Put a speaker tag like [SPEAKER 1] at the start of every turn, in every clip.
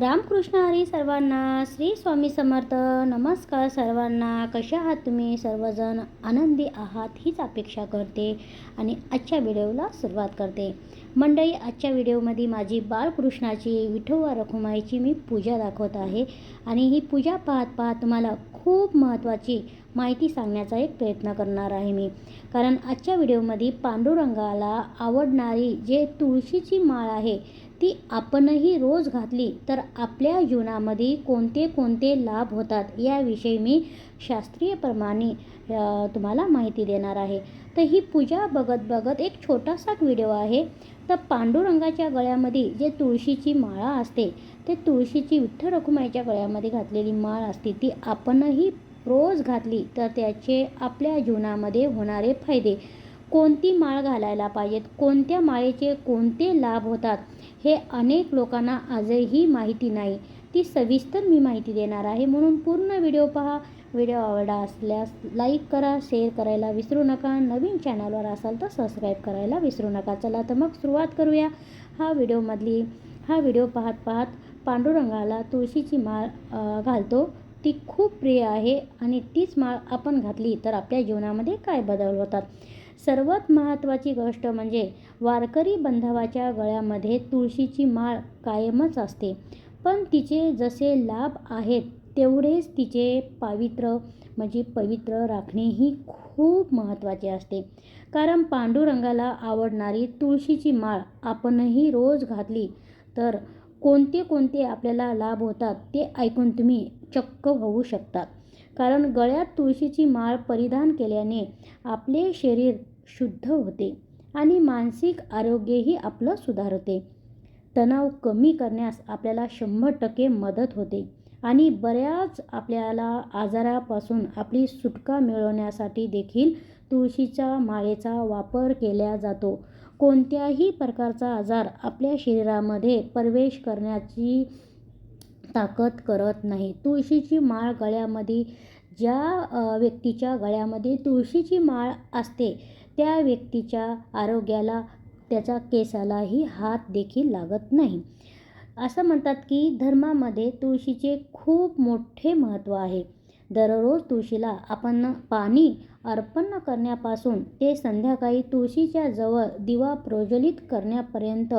[SPEAKER 1] रामकृष्ण हरी सर्वांना श्री स्वामी समर्थ. नमस्कार सर्वांना. कशा आहात तुम्ही? सर्वजण आनंदी आहात हीच अपेक्षा करते आणि आजच्या व्हिडिओला सुरुवात करते. मंडळी आजच्या व्हिडिओमध्ये माझी बाळकृष्णाची विठोबा रखुमाईची मी पूजा दाखवत आहे आणि ही पूजा पाहत पाहत तुम्हाला खूप महत्त्वाची माहिती सांगण्याचा एक प्रयत्न करणार आहे मी. कारण आजच्या व्हिडिओमध्ये पांडुरंगाला आवडणारी जे तुळशीची माळ आहे ती आपणही रोज घातली तर आपल्या जीवनामध्ये कोणते कोणते लाभ होतात याविषयी मी शास्त्रीयप्रमाणे तुम्हाला माहिती देणार आहे. तर ही पूजा बघत बघत एक छोटासा व्हिडिओ आहे. तर पांडुरंगाच्या गळ्यामध्ये जे तुळशीची माळा असते ते तुळशीची विठ्ठल रखुमाईच्या गळ्यामध्ये घातलेली माळ असते ती आपणही रोज घातली तर त्याचे आपल्या जीवनामध्ये होणारे फायदे. कोणती माळ घालायला पाहिजेत? कोणत्या माळेचे कोणते लाभ होतात? हे अनेक लोकांना आजही माहिती नाही. ती सविस्तर मी माहिती देणार आहे. म्हणून पूर्ण व्हिडिओ पहा. व्हिडिओ आवडला असल्यास लाईक करा शेअर करायला विसरू नका. नवीन चॅनलवर असाल तर सबस्क्राईब करायला विसरू नका. चला तर मग सुरुवात करूया. हा व्हिडिओमधली हा व्हिडिओ पाहत पाहत पांडुरंगाला तुळशीची माळ घालतो. ती खूप प्रिय आहे आणि तीच माळ आपण घातली तर आपल्या जीवनामध्ये काय बदल होतात? सर्वात महत्त्वाची गोष्ट म्हणजे वारकरी बंधवाच्या गळ्यामध्ये तुळशीची माळ कायमच असते. पण तिचे जसे लाभ आहेत तेवढेच तिचे पावित्र्य म्हणजे पवित्र राखणेही खूप महत्त्वाचे असते. कारण पांडुरंगाला आवडणारी तुळशीची माळ आपणही रोज घातली तर कोणते कोणते आपल्याला लाभ होतात ते ऐकून तुम्ही चक्क होऊ शकतात कारण गळ्यात तुळशीची माळ परिधान केल्याने आपले शरीर शुद्ध होते. आणि मानसिक आरोग्यही आपलं सुधारते. तणाव कमी करण्यास आपल्याला शंभर टक्के मदत होते आणि बऱ्याच आपल्याला आजारापासून आपली सुटका मिळवण्यासाठी देखील तुळशीच्या माळेचा वापर केला जातो. कोणत्याही प्रकारचा आजार आपल्या शरीरामध्ये प्रवेश करण्याची ताकद करत नाही. तुळशीची माळ गळ्यामध्ये ज्या व्यक्तीच्या गळ्यामध्ये तुळशीची माळ असते त्या व्यक्तीच्या आरोग्याला त्याच्या केसालाही हात देखील लागत नाही. असं म्हणतात की धर्मामध्ये तुळशीचे खूप मोठे महत्त्व आहे. दररोज तुळशीला आपण पाणी अर्पण करण्यापासून ते संध्याकाळी तुळशीच्या जवळ दिवा प्रज्वलित करण्यापर्यंत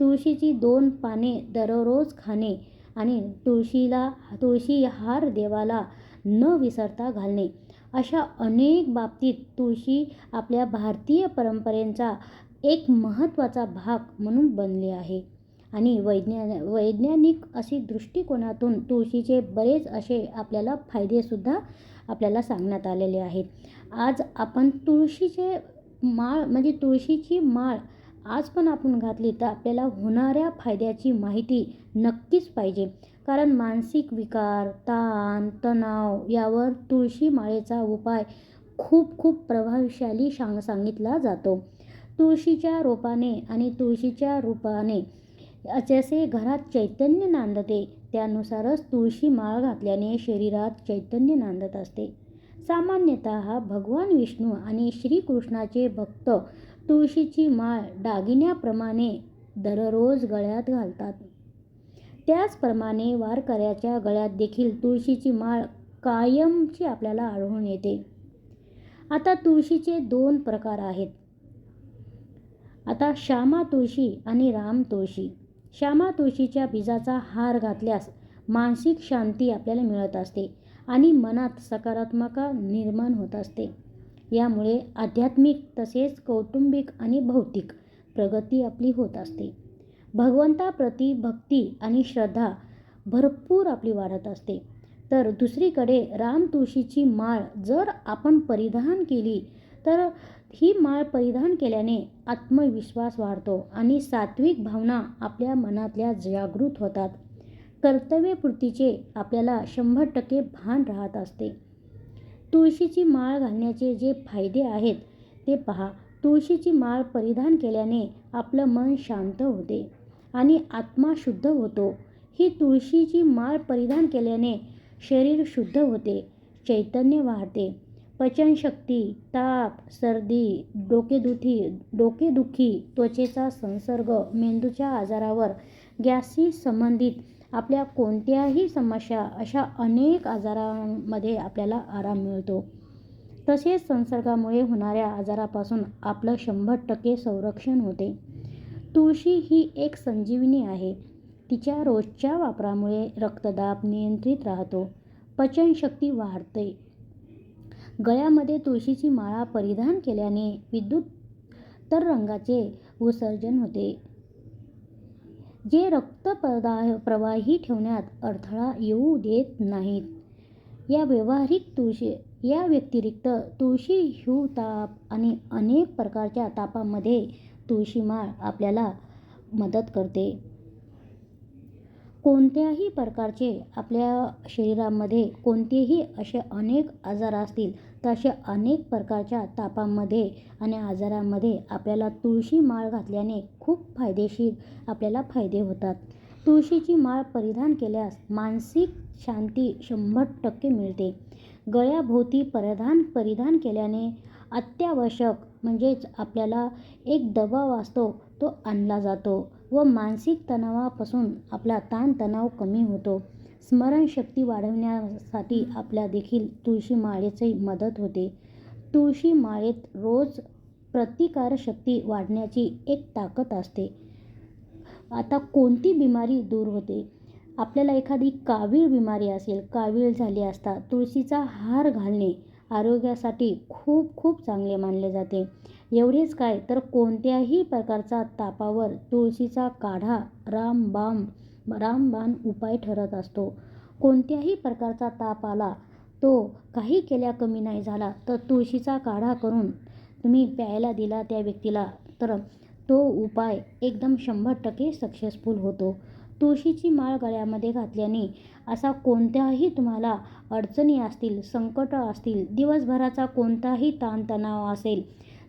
[SPEAKER 1] तुळशीची दोन पाने दररोज खाणे आणि तुळशीला तुळशी हार देवाला न विसरता घालणे. अशा अनेक बाबतीत तुळशी आपल्या भारतीय परंपरेचा एक महत्त्वाचा भाग म्हणून बनले आहे. आणि वैज्ञान वैज्ञानिक अशी दृष्टिकोनातून तुळशीचे बरेच असे आपल्याला फायदेसुद्धा आपल्याला सांगण्यात आलेले आहेत. आज आपण तुळशीचे माळ म्हणजे तुळशीची माळ आज पण आपण घातली तर आपल्याला होणाऱ्या फायद्याची माहिती नक्कीच पाहिजे. कारण मानसिक विकार ताण तणाव यावर तुळशी माळेचा उपाय खूप खूप प्रभावशाली सांग सांगितला जातो. तुळशीच्या रोपाने आणि तुळशीच्या रूपाने जसे घरात चैतन्य नांदते त्यानुसारच तुळशी माळ घातल्याने शरीरात चैतन्य नांदत असते. सामान्यतः भगवान विष्णू आणि श्रीकृष्णाचे भक्त तुळशीची माळ दागिन्याप्रमाणे दररोज गळ्यात घालतात. त्याचप्रमाणे वारकऱ्याच्या गळ्यात देखील तुळशीची माळ कायमची आपल्याला आढळून येते. आता तुळशीचे दोन प्रकार आहेत. आता श्यामा तुळशी आणि राम तुळशी. श्यामा तुळशीच्या बीजाचा हार घातल्यास मानसिक शांती आपल्याला मिळत असते आणि मनात सकारात्मक निर्माण होत असते. यामुळे आध्यात्मिक तसेच कौटुंबिक आणि भौतिक प्रगती आपली होत असते. भगवंताप्रती भक्ती आणि श्रद्धा भरपूर आपली वाढत असते. तर दुसरीकडे राम तुळशीची माळ जर आपण परिधान केली तर ही माळ परिधान केल्याने आत्मविश्वास वाढतो आणि सात्विक भावना आपल्या मनातल्या जागृत होतात. कर्तव्यपूर्तीचे आपल्याला शंभर टक्के भान राहत असते. तुळशीची माळ घालण्याचे जे फायदे आहेत ते पहा. तुळशीची माळ परिधान केल्याने आपलं मन शांत होते. आणि आत्मा शुद्ध होतो. ही तुळशीची माळ परिधान केल्याने शरीर शुद्ध होते चैतन्य वाढते. पचनशक्ती ताप सर्दी डोकेदुखी डोकेदुखी त्वचेचा संसर्ग मेंदूच्या आजारावर गॅसशी संबंधित आपल्या कोणत्याही समस्या अशा अनेक आजारांमध्ये आपल्याला आराम मिळतो. तसेच संसर्गामुळे होणाऱ्या आजारापासून आपलं शंभर टक्के संरक्षण होते. तुळशी ही एक संजीवनी आहे. तिच्या रोजच्या वापरामुळे रक्तदाब नियंत्रित राहतो. पचनशक्ती वाढते. गळ्यामध्ये तुळशीची माळा परिधान केल्याने विद्युत तर रंगाचे उत्सर्जन होते. जे रक्त प्रवाही ठेवण्यात अडथळा येऊ देत नाहीत. या व्यवहारिक तुळशी या व्यतिरिक्त तुळशी हिव ताप आणि अनेक प्रकारच्या तापामध्ये तुळशी माळ आपल्याला मदत करते. कोणत्याही प्रकारचे आपल्या शरीरामध्ये कोणतेही असे अनेक आजार असतील तर अशा अनेक प्रकारच्या तापांमध्ये आणि आजारामध्ये आपल्याला तुळशी माळ घातल्याने खूप फायदेशीर आपल्याला फायदे होतात. तुळशीची माळ परिधान केल्यास मानसिक शांती शंभर टक्के मिळते. गळ्याभोवती परिधान परिधान केल्याने अत्यावश्यक म्हणजेच आपल्याला एक दबाव असतो तो आणला जातो व मानसिक तणावापासून आपला ताणतणाव कमी होतो. स्मरणशक्ती वाढवण्यासाठी आपल्या देखील तुळशी माळेची मदत होते. तुळशी माळेत रोज प्रतिकारशक्ती वाढण्याची एक ताकद असते. आता कोणती बिमारी दूर होते? आपल्याला एखादी कावीळ बिमारी असेल कावीळ झाली असता तुळशीचा हार घालणे आरोग्यासाठी खूप खूप चांगले मानले जाते. एवढेच काय तर कोणत्याही प्रकारचा तापावर तुळशीचा काढा रामबाम रामबाण उपाय ठरत असतो. कोणत्याही प्रकारचा ताप आला तो काही केल्या कमी नाही झाला तर तुळशीचा काढा करून तुम्ही प्यायला दिला त्या व्यक्तीला तर तो उपाय एकदम शंभर टक्के सक्सेसफुल होतो. तुळशीची माळ गळ्यामध्ये घातल्याने असा कोणत्याही तुम्हाला अडचणी असतील संकट असतील दिवसभराचा कोणताही ताणतणाव असेल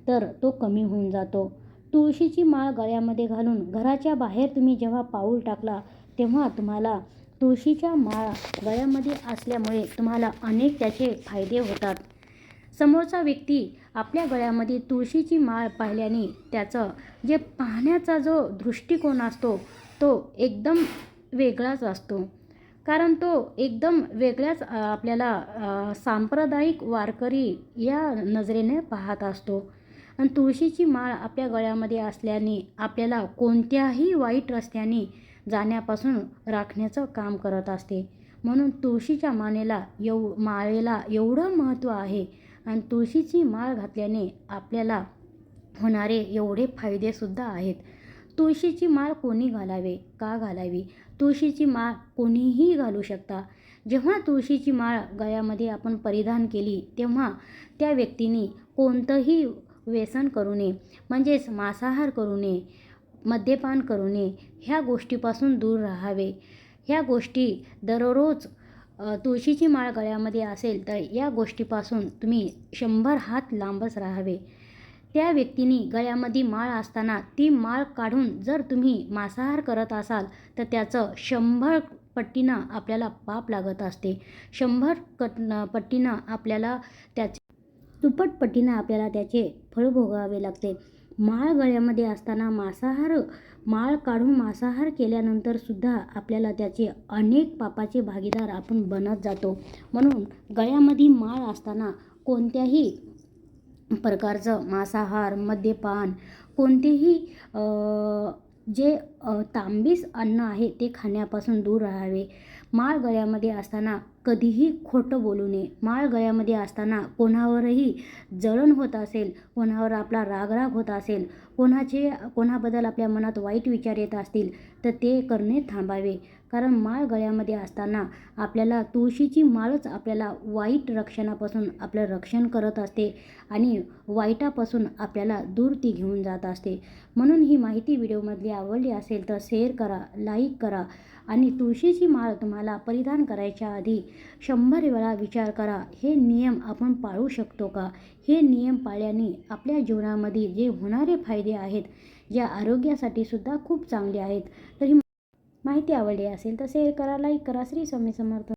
[SPEAKER 1] तर तो कमी होऊन जातो. तुळशीची माळ गळ्यामध्ये घालून घराच्या बाहेर तुम्ही जेव्हा पाऊल टाकला तेव्हा तुम्हाला तुळशीच्या माळा गळ्यामध्ये असल्यामुळे तुम्हाला अनेक त्याचे फायदे होतात. समोरचा व्यक्ती आपल्या गळ्यामध्ये तुळशीची माळ पाहिल्याने त्याचं जे पाहण्याचा जो दृष्टिकोन असतो तो एकदम वेगळाच असतो. कारण तो एकदम वेगळ्याच आपल्याला सांप्रदायिक वारकरी या नजरेने पाहत असतो. आणि तुळशीची माळ आपल्या गळ्यामध्ये असल्याने आपल्याला कोणत्याही वाईट रस्त्याने जाण्यापासून राखण्याचं काम करत असते. म्हणून तुळशीच्या मानेला एव माळेला एवढं महत्त्व आहे आणि तुळशीची माळ घातल्याने आपल्याला होणारे एवढे फायदेसुद्धा आहेत. तुळशीची माळ कोणी घालावे? का घालावी? तुळशीची माळ कोणीही घालू शकता. जेव्हा तुळशीची माळ गळ्यामध्ये आपण परिधान केली तेव्हा त्या व्यक्तीने कोणतंही व्यसन करू नये. म्हणजेच मांसाहार करू नये मद्यपान करू नये ह्या गोष्टीपासून दूर राहावे. ह्या गोष्टी दररोज तुळशीची माळ गळ्यामध्ये असेल तर या गोष्टीपासून तुम्ही शंभर हात लांबच राहावे. त्या व्यक्तीने गळ्यामध्ये माळ असताना ती माळ काढून जर तुम्ही मांसाहार करत असाल तर त्याचं शंभर पट्टीनं आपल्याला पाप लागत असते. शंभर कट पट्टीनं आपल्याला त्याचे दुप्पट पट्टीनं आपल्याला त्याचे फळ भोगावे लागते. माळ गळ्यामध्ये असताना मांसाहार माळ काढून मांसाहार केल्यानंतर सुद्धा आपल्याला त्याचे अनेक पापाचे भागीदार आपण बनत जातो. म्हणून गळ्यामध्ये माळ असताना कोणत्याही प्रकारचं मांसाहार मद्यपान कोणतेही जे तांबीस अन्न आहे ते खाण्यापासून दूर राहावे. माळ गळ्यामध्ये असताना कधीही खोटं बोलू नये. माळ गळ्यामध्ये असताना कोणावरही जळण होत असेल कोणावर आपला रागराग होत असेल कोणाचे कोणाबद्दल आपल्या मनात वाईट विचार येत असतील तर ते करणे थांबावे. कारण माळ गळ्यामध्ये असताना आपल्याला तुळशीची माळच आपल्याला वाईट रक्षणापासून आपलं रक्षण करत असते आणि वाईटापासून आपल्याला दूर ती घेऊन जात असते. म्हणून ही माहिती व्हिडिओमधली आवडली असेल तर शेअर करा लाईक करा आणि तुळशीची माळ तुम्हाला परिधान करायच्या आधी शंभर वेळा विचार करा हे नियम आपण पाळू शकतो का? हे नियम पाळल्याने आपल्या जीवनामध्ये जे होणारे फायदे आहेत जे आरोग्यासाठी सुद्धा खूप चांगले आहेत. तर ही माहिती आवडली असेल तर शेअर करा लाईक करा. श्री स्वामी समर्थ